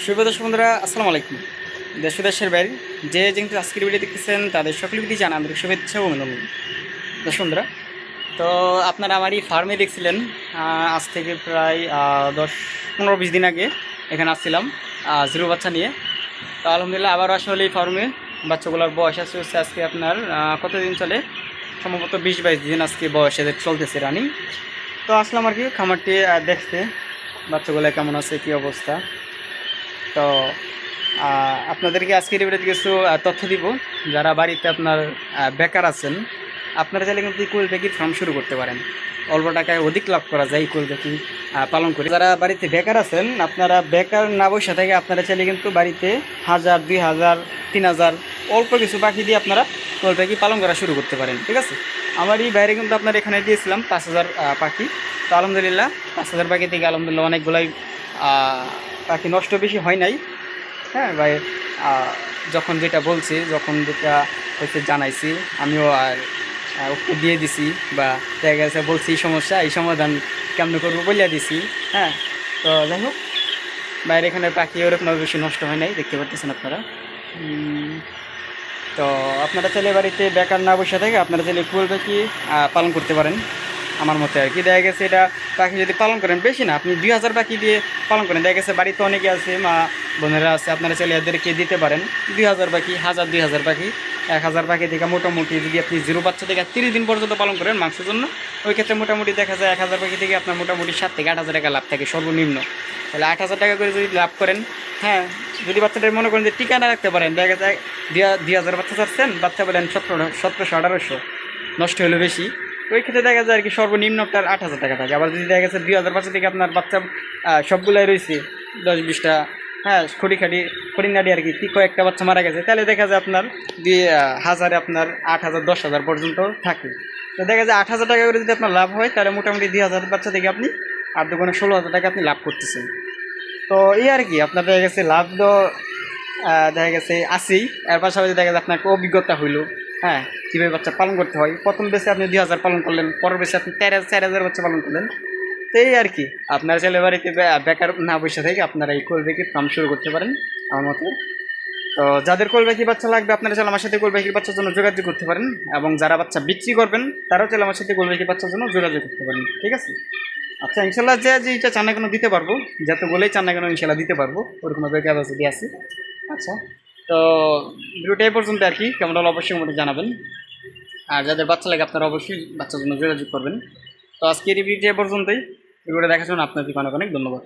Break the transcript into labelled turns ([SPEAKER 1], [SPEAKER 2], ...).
[SPEAKER 1] দর্শক বন্ধুরা, আসসালামু আলাইকুম। দেশ ও দেশের বাইরে যে যেহেতু আজকের ভিডিও দেখতেছেন, তাদের সকল ভিডিও জানা আন্তরিক শুভেচ্ছা ও অভিনন্দন। দর্শক বন্ধুরা, তো আপনারা আমার এই ফার্মে দেখছিলেন আজ থেকে প্রায় দশ, পনেরো, বিশ দিন আগে এখানে আসছিলাম জিরো বাচ্চা নিয়ে। তো আলহামদুলিল্লাহ আবার আসলে এই ফার্মে বাচ্চাগুলোর বয়স আছে হচ্ছে আজকে আপনার কতদিন চলে? সম্ভবত বিশ, বাইশ দিন আজকে বয়স এদের চলতেছে রানিং তো আসলাম আর কি, খামারটি দেখতে, বাচ্চাগুলো কেমন আছে, কী অবস্থা? তো আপনাদেরকে আজকের ভিডিওতে কিছু তথ্য দিব। যারা বাড়িতে আপনার বেকার আছেন, আপনারা চাইলে কিন্তু ইকুয়াল বেকির ফার্ম শুরু করতে পারেন। অল্প টাকায় অধিক লাভ করা যায় ইকুয়াল বেকি পালন করে। যারা বাড়িতে বেকার আছেন, আপনারা বেকার না বসে থেকে আপনারা চাইলে কিন্তু বাড়িতে হাজার, দুই হাজার, তিন হাজার অল্প কিছু পাখি দিয়ে আপনারা ইকুয়াল পাখি পালন করা শুরু করতে পারেন, ঠিক আছে? আমার এই বাইরে কিন্তু আপনার এখানে দিয়েছিলাম পাঁচ হাজার পাখি। তো আলহামদুলিল্লাহ, পাঁচ হাজার পাখি থেকে আলহামদুলিল্লাহ অনেকগুলাই পাখি নষ্ট বেশি হয় নাই। হ্যাঁ ভাই যখন যেটা বলছি, যখন যেটা হচ্ছে জানাইছি, আমিও আর উত্তর দিয়ে দিছি বা দেখা গেছে বলছি এই সমস্যা, এই সমাধান কেমন করব বলিয়া দিছি হ্যাঁ। তো যাই হোক, বাইরে এখানে পাখি ওরকম বেশি নষ্ট হয় নাই, দেখতে পাচ্ছেন আপনারা। তো আপনারা চাইলে বাড়িতে বেকার না বসে থাকে আপনারা চাইলে ফুল পাখি পালন করতে পারেন। আমার মতে আর কি। দেখা গেছে এটা পাখি যদি পালন করেন, বেশি না, আপনি দুই হাজার পাখি দিয়ে পালন করেন। দেখা গেছে বাড়িতে অনেকে আছে, মা বোনেরা আছে, আপনারা চাইলে এদেরকে দিতে পারেন। দুই হাজার পাখি, হাজার, দুই হাজার পাখি, এক হাজার পাখি থেকে মোটামুটি যদি আপনি জিরো বাচ্চা থেকে তিরিশ দিন পর্যন্ত পালন করেন মাংসের জন্য, ওই ক্ষেত্রে মোটামুটি দেখা যায় এক হাজার পাখি থেকে আপনার মোটামুটি সাত থেকে আট হাজার টাকা লাভ থাকে সর্বনিম্ন। তাহলে আট হাজার টাকা করে যদি লাভ করেন হ্যাঁ যদি বাচ্চাটা মনে করেন যে টিকা না রাখতে পারেন, দেখা যায় দুই হাজার বাচ্চা চাচ্ছেন, বাচ্চা বলেন সতেরো সতেরোশো, আঠারোশো, নষ্ট হলো বেশি। ওই ক্ষেত্রে দেখা যায় আর কি সর্বনিম্ন আপনার আট হাজার টাকা থাকে। আবার যদি দেখা গেছে দুই হাজার বাচ্চা থেকে আপনার বাচ্চা সবগুলাই রয়েছে, দশ, বিশটা হ্যাঁ খড়ি খাটি খড়িনাটি আর কি কি কয়েকটা বাচ্চা মারা গেছে, তাহলে দেখা যায় আপনার দুই হাজারে আপনার আট হাজার, দশ হাজার পর্যন্ত থাকে। তো দেখা যায় আট হাজার টাকা করে যদি আপনার লাভ হয়, তাহলে মোটামুটি দুই হাজার বাচ্চা থেকে আপনি আট দুগুণে ষোলো হাজার টাকা আপনি লাভ করতেছেন। তো এই আর কি, আপনার দেখা গেছে লাভ তো দেখা গেছে আসেই এর পাশাপাশি দেখা যাচ্ছে আপনার অভিজ্ঞতা হইল। হ্যাঁ কীভাবে বাচ্চা পালন করতে হয়? প্রথম বেসে আপনি দুই হাজার পালন করলেন, পরের বেসে আপনি হাজার, চার হাজার বাচ্চা পালন করলেন। তো এই আর কি, আপনারা ছেলে বাড়িতে বেকার না বসে থেকে আপনারা এই করবে কি ফার্ম শুরু করতে পারেন আমার মতে। তো যাদের কোলবেকি বাচ্চা লাগবে, আপনারা চাইলে আমার সাথে কোলবেকি বাচ্চার জন্য যোগাযোগ করতে পারেন এবং যারা বাচ্চা বিক্রি করবেন, তারাও চাইলে আমার সাথে কোলবেকি বাচ্চার জন্য যোগাযোগ করতে পারেন, ঠিক আছে? আচ্ছা ইনশাল্লাহ যে যে এটা চান না কেন দিতে পারব যত বলেই চান না কেন ইনশাল্লাহ দিতে পারব ওরকম ক্যাপাসিটি আছে। আচ্ছা তো ভিডিওটা এই পর্যন্ত আর কি কেমন হলো অবশ্যই আমাদের জানাবেন। আর যাদের বাচ্চা লাগে আপনারা অবশ্যই বাচ্চার জন্য যোগাযোগ করবেন। তো আজকে এই ভিডিওটা এ পর্যন্তই। ভিডিওটা দেখার জন্য আপনাদের অনেক অনেক ধন্যবাদ।